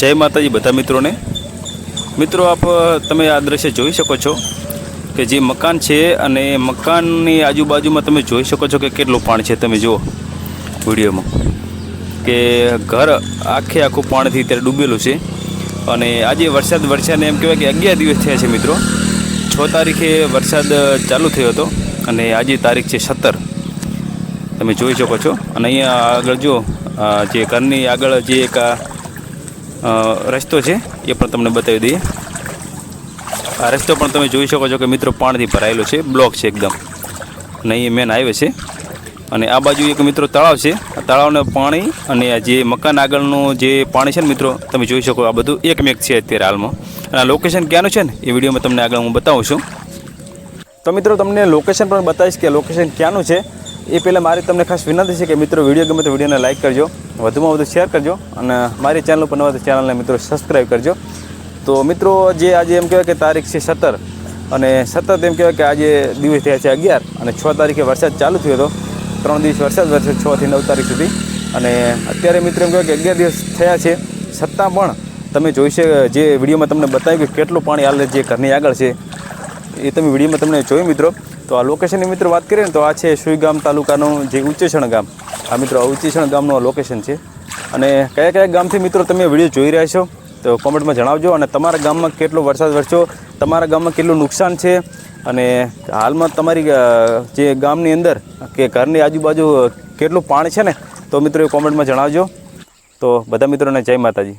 જય માતાજી બધા મિત્રોને. મિત્રો આપ, તમે આ દ્રશ્ય જોઈ શકો છો કે જે મકાન છે અને મકાનની આજુબાજુમાં તમે જોઈ શકો છો કે કેટલું પાણી છે. તમે જુઓ વિડીયોમાં કે ઘર આખે આખું પાણીથી અત્યારે ડૂબેલું છે અને આજે વરસાદ વરસાદને એમ કહેવાય કે અગિયાર દિવસ થયા છે મિત્રો. છ તારીખે વરસાદ ચાલુ થયો હતો અને આજે તારીખ છે સત્તર. તમે જોઈ શકો છો અને અહીંયા આગળ જો જે ઘરની આગળ જે એક રસ્તો છે, એ પણ તમને બતાવી દઈએ. આ રસ્તો પણ તમે જોઈ શકો છો કે મિત્રો પાણીથી ભરાયેલો છે, બ્લોક છે એકદમ. અને અહીં મેન હાઈવે છે. અને આ બાજુ એક મિત્રો તળાવ છે, આ તળાવનું પાણી અને આ જે મકાન આગળનું જે પાણી છે ને મિત્રો, તમે જોઈ શકો આ બધું એકમેક છે અત્યારે હાલમાં. અને આ લોકેશન ક્યાંનું છે ને, એ વિડીયોમાં તમને આગળ હું બતાવું છું. તો મિત્રો તમને લોકેશન પણ બતાવીશ કે લોકેશન ક્યાંનું છે. એ પહેલાં મારી તમને ખાસ વિનંતી છે કે મિત્રો વીડિયો ગમે તો વિડીયોને લાઇક કરજો, વધુમાં વધુ શેર કરજો અને મારી ચેનલ પર નવા તો ચેનલને મિત્રો સબસ્ક્રાઈબ કરજો. તો મિત્રો જે આજે એમ કહેવાય કે તારીખ છે સત્તર અને સતત એમ કહેવાય કે આજે દિવસ થયા છે અગિયાર અને છ તારીખે વરસાદ ચાલુ થયો હતો. ત્રણ દિવસ વરસાદ વરસે છથી નવ તારીખ સુધી. અને અત્યારે મિત્રો એમ કહેવાય કે અગિયાર દિવસ થયા છે. છતાં પણ તમે જોઈ છે જે વિડીયોમાં તમને બતાવ્યું કે કેટલું પાણી હાલે જે ઘરની આગળ છે, એ તમે વિડીયોમાં તમને જોયું મિત્રો. તો આ લોકેશનની મિત્રો વાત કરીએ ને તો આ છે સુઈગામ તાલુકાનું જે ઉચ્ચેષણ ગામ. આ મિત્રો ઉચ્ચેષણ ગામનું આ લોકેશન છે. અને કયા કયા ગામથી મિત્રો તમે વીડિયો જોઈ રહ્યા છો તો કોમેન્ટમાં જણાવજો અને તમારા ગામમાં કેટલો વરસાદ વરસ્યો, તમારા ગામમાં કેટલું નુકસાન છે, અને હાલમાં તમારી જે ગામની અંદર કે ઘરની આજુબાજુ કેટલું પાણી છે ને, તો મિત્રો એ કોમેન્ટમાં જણાવજો. તો બધા મિત્રોને જય માતાજી.